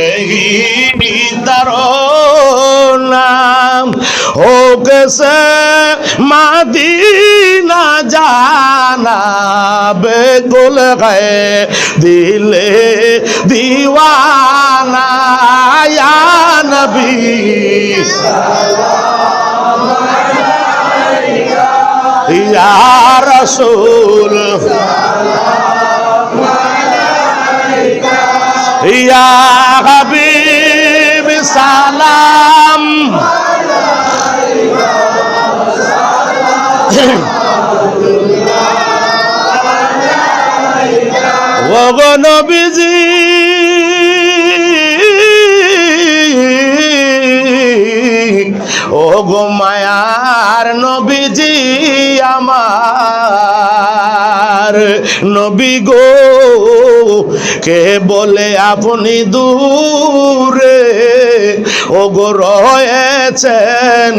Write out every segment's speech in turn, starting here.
এই নিদারণাম ও গেছে মাদিনা জানাবে গোল গায়ে দিলে দিওয়ানা নবী। ইয়া রসুল। ইয়া হাবিব সালাম। ওগো নবীজি মায়ার নবীজি আমার। নবী গো। কে বলে আপনি দূরে? ওগো রয়েছেন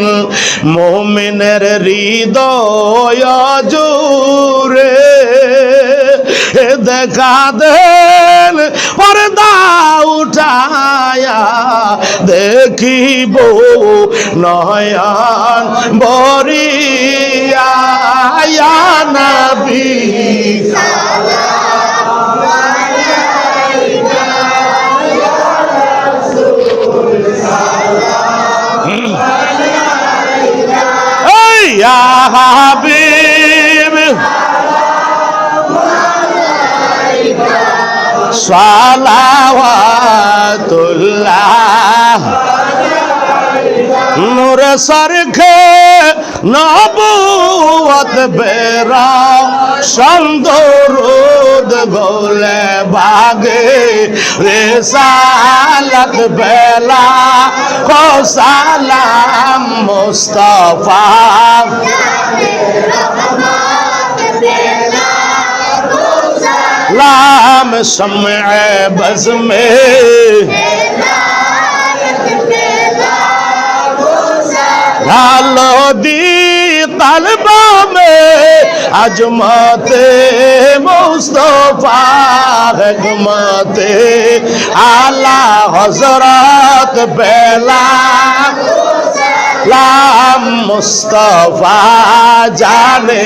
মোমিনের হৃদয় জুড়ে দেখা দেন, পর্দা উঠায়া দেখিব নয়ন বরিয়া ইয়া নবী এই ইয়া হাবিব। সালাওয়াতুল্লাহ। নূর সরখে নবুয়ত বেরা সন্দরুদ গোলে বাগে রেসালত বেলা কোসালাম মুস্তফা। লাম সমে বজমে। লালো দি दी तलबा में अजमते मुस्तफा हकमते आला हजरत बेला लाम मुस्तफा जाने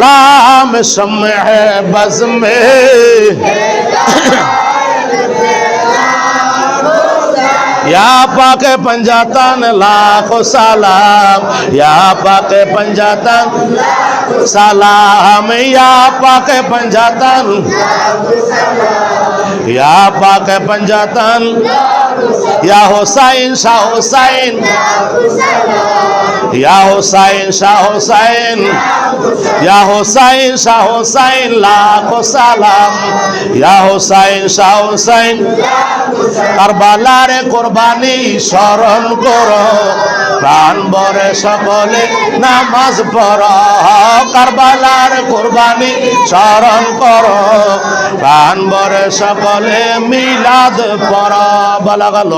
लाम समय बज में یا लाखो پنجاتن या سلام یا پاک پنجاتن سلام یا या پنجاتن یا या پنجاتن یا حسین شاہ حسین ইয়া হোসাইন, শাহ হোসাইন। ইয়া হোসাইন, শাহ হোসাইন, লাখ সালাম। ইয়া হোসাইন, শাহ হোসাইন, কারবালার কোরবানি স্মরণ করো। প্রাণ বরে সকলে নামাজ পড়। কারবালার কোরবানি স্মরণ করো। প্রাণ বরে সকলে মিলাদ পড়। বলা গেল